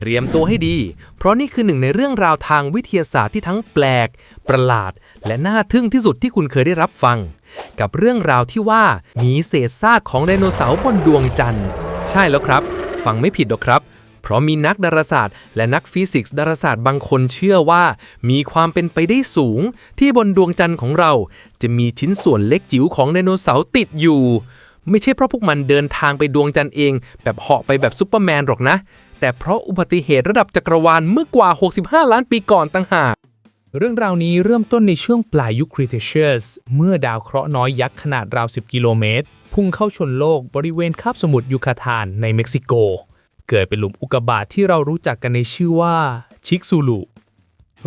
เตรียมตัวให้ดี เพราะนี่คือหนึ่งในเรื่องราวทางวิทยาศาสตร์ที่ทั้งแปลก ประหลาด และน่าทึ่งที่สุดที่คุณเคยได้รับฟัง กับเรื่องราวที่ว่ามีเศษซากของไดโนเสาร์บนดวงจันทร์ ใช่แล้วครับ ฟังไม่ผิดหรอกครับ เพราะมีนักดาราศาสตร์ และนักฟิสิกส์ดาราศาสตร์บางคนเชื่อว่า มีความเป็นไปได้สูง ที่บนดวงจันทร์ของเรา จะมีชิ้นส่วนเล็กจิ๋วของไดโนเสาร์ติดอยู่ ไม่ใช่เพราะพวกมันเดินทางไปดวงจันทร์เอง แบบเหาะไปแบบซูเปอร์แมนหรอกนะ แต่เพราะอุบัติเหตุระดับจักรวาลเมื่อกว่า 65 ล้านปีก่อนต่างหาก เรื่องราวนี้เริ่มต้นในช่วงปลายยุคคริเทเชียสเมื่อดาวเคราะห์น้อยยักษ์ขนาดราว 10 กิโลเมตร พุ่งเข้าชนโลกบริเวณคาบสมุทรยูคาทานในเม็กซิโก เกิดเป็นหลุมอุกกาบาตที่เรารู้จักกันในชื่อว่าชิกซูลู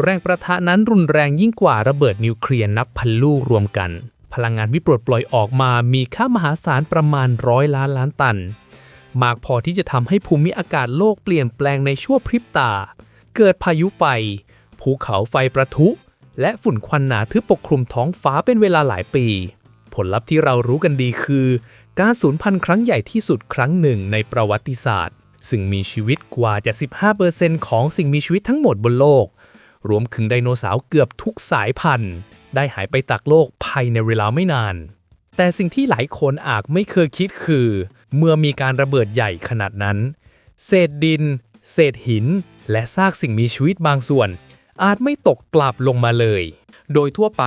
แรงประทะนั้นรุนแรงยิ่งกว่าระเบิดนิวเคลียร์นับพันลูกรวมกัน พลังงานวิปลดปล่อยออกมามีค่ามหาศาลประมาณร้อยล้านล้านตัน มากพอที่จะทำให้ภูมิอากาศโลกเปลี่ยนแปลงในชั่วพริบตา เกิดพายุไฟ ภูเขาไฟประทุ และฝุ่นควันหนาทึบปกคลุมท้องฟ้าเป็นเวลาหลายปี ผลลัพธ์ที่เรารู้กันดีคือ การสูญพันธุ์ครั้งใหญ่ที่สุดครั้งหนึ่งในประวัติศาสตร์ ซึ่งมีชีวิตกว่าจะ 15%ของสิ่งมีชีวิตทั้งหมดบนโลก รวมถึงไดโนเสาร์เกือบทุกสายพันธุ์ ได้หายไปจากโลกภายในเวลาไม่นาน แต่สิ่งที่หลายคนอาจไม่เคยคิดคือ เมื่อมีการระเบิดใหญ่ขนาดนั้น เศษดิน เศษหิน และซากสิ่งมีชีวิตบางส่วน อาจไม่ตกกลับลงมาเลย โดยทั่วไป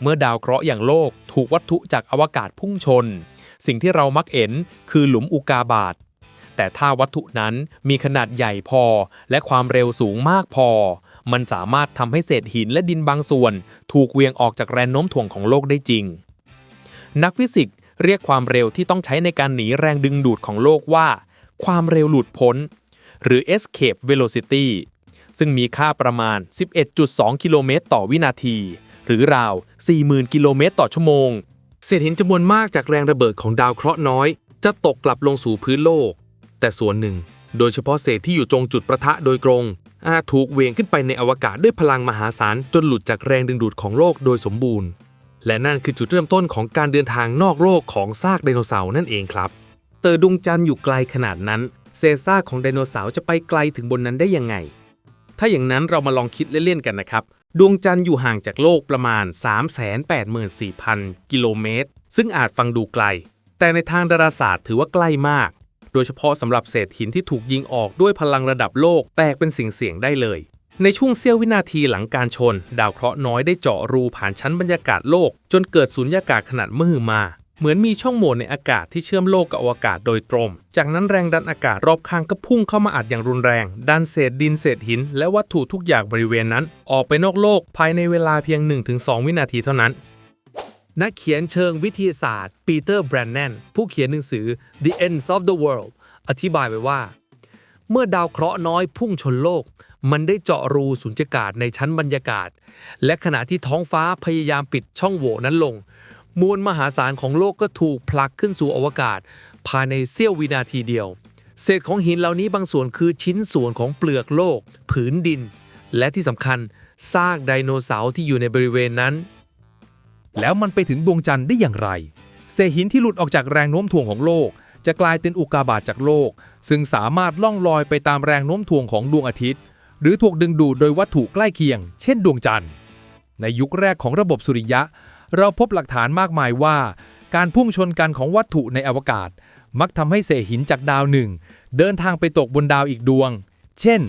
เมื่อดาวเคราะห์อย่างโลกถูกวัตถุจากอวกาศพุ่งชน สิ่งที่เรามักเห็นคือหลุมอุกาบาตแต่ถ้าวัตถุนั้นมีขนาดใหญ่พอ และความเร็วสูงมากพอ มันสามารถทำให้เศษหินและดินบางส่วน ถูกเวียงออกจากแรงโน้มถ่วงของโลกได้จริง นักฟิสิกส์ เรียกความเร็วที่ต้องใช้ในการหนีแรงดึงดูดของโลกว่า ความเร็วหลุดพ้น หรือ escape velocity ซึ่งมีค่าประมาณ 11.2 กิโลเมตรต่อวินาที หรือราว 40,000 กิโลเมตรต่อชั่วโมง เศษหินจำนวนมากจากแรงระเบิดของดาวเคราะห์น้อย จะตกกลับลงสู่พื้นโลก แต่ส่วนหนึ่ง โดยเฉพาะเศษที่อยู่ตรงจุดประทะโดยตรง อาจถูกเวียงขึ้นไปในอวกาศด้วยพลังมหาศาลจนหลุดจากแรงดึงดูดของโลกโดยสมบูรณ์ และนั่นคือจุดเริ่มต้นของการเดินทางนอกโลกของซากไดโนเสาร์นั่นเองครับ เตอดวงจันทร์อยู่ไกลขนาดนั้น เศษซากของไดโนเสาร์จะไปไกลถึงบนนั้นได้ยังไง ถ้าอย่างนั้นเรามาลองคิดเล่นๆกันนะครับ ดวงจันทร์อยู่ห่างจากโลกประมาณ 384,000 กิโลเมตร ซึ่งอาจฟังดูไกล แต่ในทางดาราศาสตร์ถือว่าใกล้มาก โดยเฉพาะสำหรับเศษหินที่ถูกยิงออกด้วยพลังระดับโลกแตกเป็นสิ่งเสียงๆได้เลย ในช่วงเสี้ยววินาทีหลังการชน ดาวเคราะห์น้อยได้เจาะรูผ่านชั้นบรรยากาศโลก จนเกิดสุญญากาศขนาดมหึมา เหมือนมีช่องโหว่ในอากาศที่เชื่อมโลกกับอวกาศโดยตรง จากนั้นแรงดันอากาศรอบข้างก็พุ่งเข้ามาอัดอย่างรุนแรง ดันเศษดินเศษหิน และวัตถุทุกอย่างบริเวณนั้น ออกไปนอกโลกภายในเวลาเพียง 1-2 วินาทีเท่านั้นนักเขียนเชิงวิทยาศาสตร์ปีเตอร์แบรนแนนผู้เขียนหนังสือ The Ends of the World อธิบายไว้ว่า เมื่อดาวเคราะห์น้อยพุ่งชนโลก มันได้เจาะรูสุญญากาศในชั้นบรรยากาศ และขณะที่ท้องฟ้าพยายามปิดช่องโหว่นั้นลง มวลมหาศาลของโลกก็ถูกผลักขึ้นสู่อวกาศ ภายในเสี้ยววินาทีเดียว เศษของหินเหล่านี้บางส่วนคือชิ้นส่วนของเปลือกโลก ผืนดิน และที่สำคัญซากไดโนเสาร์ที่อยู่ในบริเวณนั้น แล้วมันไปถึงดวงจันทร์ได้อย่างไร เศษหินที่หลุดออกจากแรงโน้มถ่วงของโลก จะกลายเป็นอุกาบาตจากโลก ซึ่งสามารถล่องลอยไปตามแรงโน้มถ่วงของดวงอาทิตย์ หรือถูกดึงดูดโดยวัตถุใกล้เคียง เช่นดวงจันทร์ ในยุคแรกของระบบสุริยะ เราพบหลักฐานมากมายว่า การพุ่งชนกันของวัตถุในอวกาศ มักทำให้เศษหินจากดาวหนึ่ง เดินทางไปตกบนดาวอีกดวง เช่น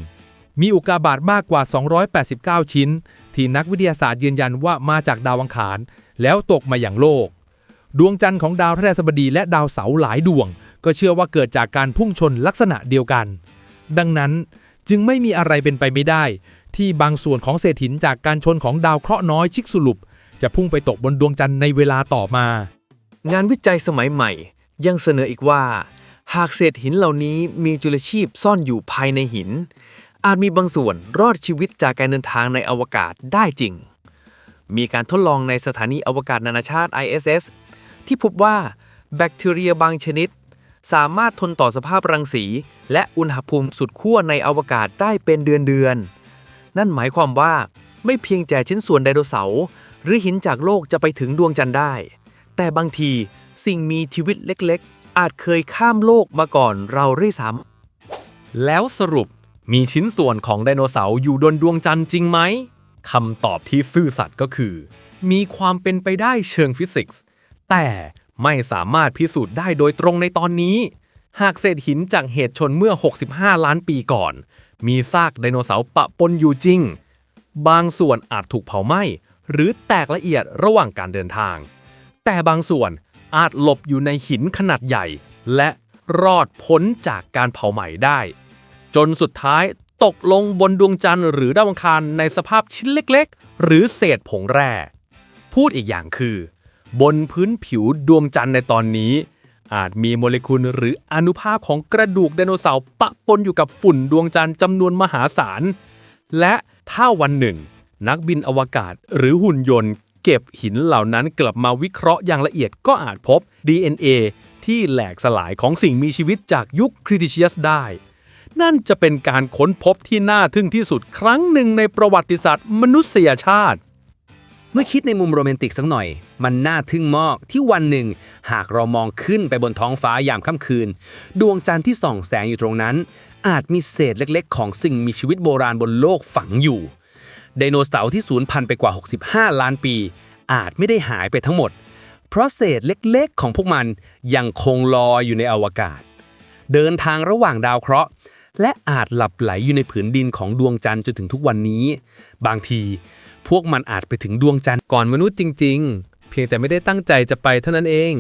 มีอุกกาบาตมากกว่า 289 ชิ้น ที่นักวิทยาศาสตร์ยืนยันว่ามาจากดาวอังคาร แล้วตกมาอย่างโลก ดวงจันทร์ของดาวพฤหัสบดีและดาวเสาร์หลายดวง ก็เชื่อว่าเกิดจากการพุ่งชนลักษณะเดียวกัน ดังนั้นจึงไม่มีอะไรเป็นไปไม่ได้ ที่บางส่วนของเศษหินจากการชนของดาวเคราะห์น้อยชิกสุลุป จะพุ่งไปตกบนดวงจันทร์ในเวลาต่อมา งานวิจัยสมัยใหม่ ยังเสนออีกว่า หากเศษหินเหล่านี้มีจุลชีพซ่อนอยู่ภายในหิน อาจมีบางส่วนรอดชีวิตจากการเดินทางในอวกาศได้จริง มีการทดลองในสถานีอวกาศนานาชาติ ISS ที่พบว่าแบคทีเรียบางชนิด สามารถทนต่อสภาพรังสี และอุณหภูมิสุดขั้วในอวกาศได้เป็นเดือนๆนั่นหมายความว่าไม่เพียงแต่ชิ้นส่วนไดโนเสาร์หรือหินจากโลกจะไปถึงดวงจันทร์ได้ แต่บางทีสิ่งมีชีวิตเล็กๆ อาจเคยข้ามโลกมาก่อนเราด้วยซ้ำแล้วสรุปมีชิ้นส่วนของไดโนเสาร์อยู่บนดวงจันทร์จริงไหมคำตอบที่ซื่อสัตย์ก็คือ มีความเป็นไปได้เชิงฟิสิกส์ แต่ไม่สามารถพิสูจน์ได้โดยตรงในตอนนี้ หากเศษหินจากเหตุชนเมื่อ 65 ล้านปีก่อน มีซากไดโนเสาร์ปะปนอยู่จริง บางส่วนอาจถูกเผาไหม้ หรือแตกละเอียดระหว่างการเดินทาง แต่บางส่วนอาจหลบอยู่ในหินขนาดใหญ่ และรอดพ้นจากการเผาไหม้ได้ จนสุดท้ายตกลงบนดวงจันทร์หรือดาวอังคารในสภาพชิ้นเล็ก ๆ หรือเศษผงแร่ พูดอีกอย่างคือ บนพื้นผิวดวงจันทร์ในตอนนี้ อาจมีโมเลกุลหรืออนุภาคของกระดูกไดโนเสาร์ปะปนอยู่กับฝุ่นดวงจันทร์จำนวนมหาศาล และถ้าวันหนึ่ง นักบินอวกาศหรือหุ่นยนต์ เก็บหินเหล่านั้นกลับมาวิเคราะห์อย่างละเอียดก็อาจพบ DNA ที่แหลกสลายของสิ่งมีชีวิตจากยุคคริติเชียสได้ นั่นจะเป็นการค้นพบที่น่าทึ่งที่สุดครั้งหนึ่งในประวัติศาสตร์มนุษยชาติ เมื่อคิดในมุมโรแมนติกสักหน่อย มันน่าทึ่งมากที่วันหนึ่ง หากเรามองขึ้นไปบนท้องฟ้ายามค่ำคืน ดวงจันทร์ที่ส่องแสงอยู่ตรงนั้น อาจมีเศษเล็กๆ ของสิ่งมีชีวิตโบราณบนโลกฝังอยู่ไดโนเสาร์ที่สูญพันธุ์ไปกว่า 65 ล้านปี อาจไม่ได้หายไปทั้งหมด เพราะเศษเล็กๆ ของพวกมันยังคงลอยอยู่ในอวกาศ เดินทางระหว่างดาวเคราะห์ และอาจหลับไหลอยู่ในผืนดินของดวงจันทร์จนถึงทุกวันนี้ บางทีพวกมันอาจไปถึงดวงจันทร์ก่อนมนุษย์จริง ๆ เพียงแต่ไม่ได้ตั้งใจจะไปเท่านั้นเอง